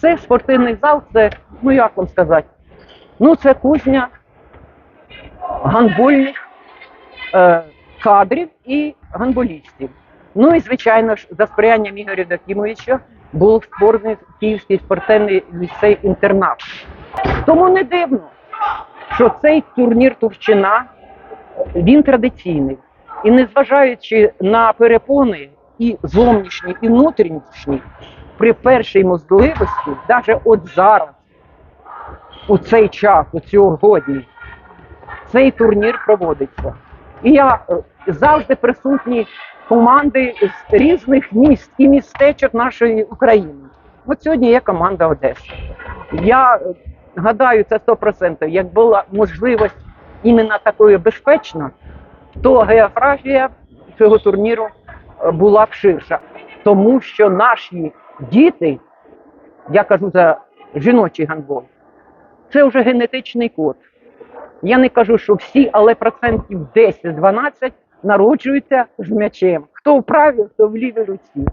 Це спортивний зал, це, ну як вам сказати, ну це кузня гандбольних е, кадрів і гандболістів. Ну і звичайно ж, за сприянням Ігоря Дакімовича був створений Київський спортивний ліцей інтернат. Тому не дивно, що цей турнір Турчина він традиційний. І незважаючи на перепони і зовнішні, і внутрішні, при першій можливості, навіть от зараз, у цей час, у сьогодні, цей турнір проводиться. І я е, завжди присутні команди з різних міст і містечок нашої України. От сьогодні є команда Одеса. Я е, гадаю, це 100%. Як була можливість іменно такою безпечно, то географія цього турніру е, була б ширша. Тому що наші діти, я кажу за жіночий гандбол, це вже генетичний код. Я не кажу, що всі, але процентів 10-12 народжуються з м'ячем. Хто в правій, хто в лівій руці.